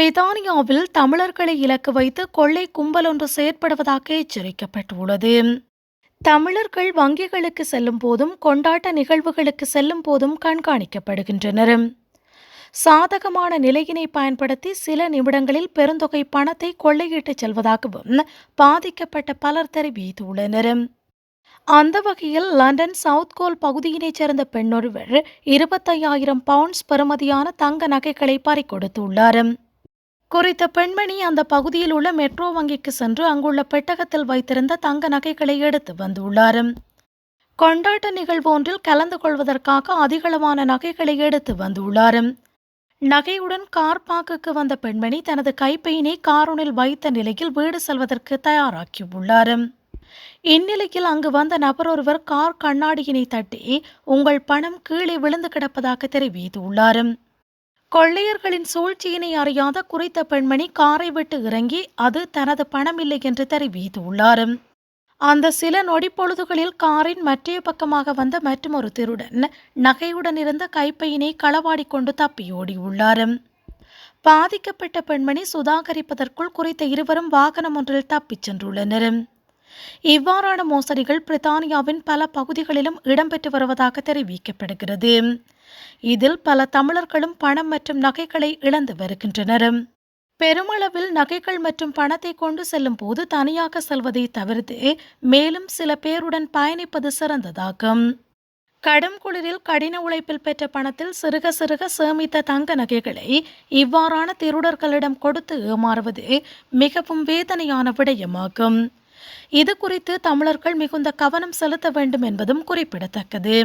பிரித்தானியாவில் தமிழர்களை இலக்கு வைத்து கொள்ளை கும்பல் ஒன்று செயற்படுவதாக எச்சரிக்கப்பட்டுள்ளது. தமிழர்கள் வங்கிகளுக்கு செல்லும் போதும் கொண்டாட்ட நிகழ்வுகளுக்கு செல்லும் போதும் கண்காணிக்கப்படுகின்றனர். சாதகமான நிலையினை பயன்படுத்தி சில நிமிடங்களில் பெருந்தொகை பணத்தை கொள்ளையிட்டுச் செல்வதாகவும் பாதிக்கப்பட்ட பலர் தெரிவித்துள்ளனர். அந்த வகையில் லண்டன் சவுத் கோல் பகுதியினைச் சேர்ந்த பெண்ணொருவர் இருபத்தையாயிரம் பவுண்ட்ஸ் பெறுமதியான தங்க நகைகளை பறிகொடுத்துள்ளார் குறித்த பெண்மணி அந்த பகுதியில் உள்ள மெட்ரோ வங்கிக்கு சென்று அங்குள்ள பெட்டகத்தில் வைத்திருந்த தங்க நகைகளை எடுத்து வந்துள்ளார். கொண்டாட்ட நிகழ்வு ஒன்றில் கலந்து கொள்வதற்காக அதிகளவான நகைகளை எடுத்து வந்துள்ளார். நகையுடன் கார் பார்க்குக்கு வந்த பெண்மணி தனது கைப்பையினை காரூனில் வைத்த நிலையில் வீடு செல்வதற்கு தயாராக்கியுள்ளார் இந்நிலையில் அங்கு வந்த நபர் ஒருவர் கார் கண்ணாடியினை தட்டி உங்கள் பணம் கீழே விழுந்து கிடப்பதாக தெரிவித்துள்ளார். கொள்ளையர்களின் சூழ்ச்சியினை அறியாத குறித்த பெண்மணி காரை விட்டு இறங்கி அது தனது பணம் இல்லை என்று தெரிவித்துள்ளார் அந்த சில நொடிப்பொழுதுகளில் காரின் மற்றைய பக்கமாக வந்த மற்றொரு திருடன் நகையுடன் இருந்த கைப்பையினை களவாடி கொண்டு தப்பியோடியுள்ளார் பாதிக்கப்பட்ட பெண்மணி சுதாகரிப்பதற்குள் குறித்த இருவரும் வாகனம் ஒன்றில் தப்பிச் சென்றுள்ளனர். இவ்வாறான மோசடிகள் பிரித்தானியாவின் பல பகுதிகளிலும் இடம்பெற்று வருவதாக தெரிவிக்கப்படுகிறது. இதில் பல தமிழர்களும் பணம் மற்றும் நகைகளை இழந்து வருகின்றனர் பெருமளவில் நகைகள் மற்றும் பணத்தை கொண்டு செல்லும் போது தனியாக செல்வதை தவிர்த்து மேலும் சில பேருடன் பயணிப்பது சிறந்ததாகும். கடும் குளிரில் கடின உழைப்பில் பெற்ற பணத்தில் சிறுக சிறுக சேமித்த தங்க நகைகளை இவ்வாறான திருடர்களிடம் கொடுத்து ஏமாறுவது மிகவும் வேதனையான விடயமாகும். இது குறித்து தமிழர்கள் மிகுந்த கவனம் செலுத்த வேண்டும் என்பதும் குறிப்பிடத்தக்கது.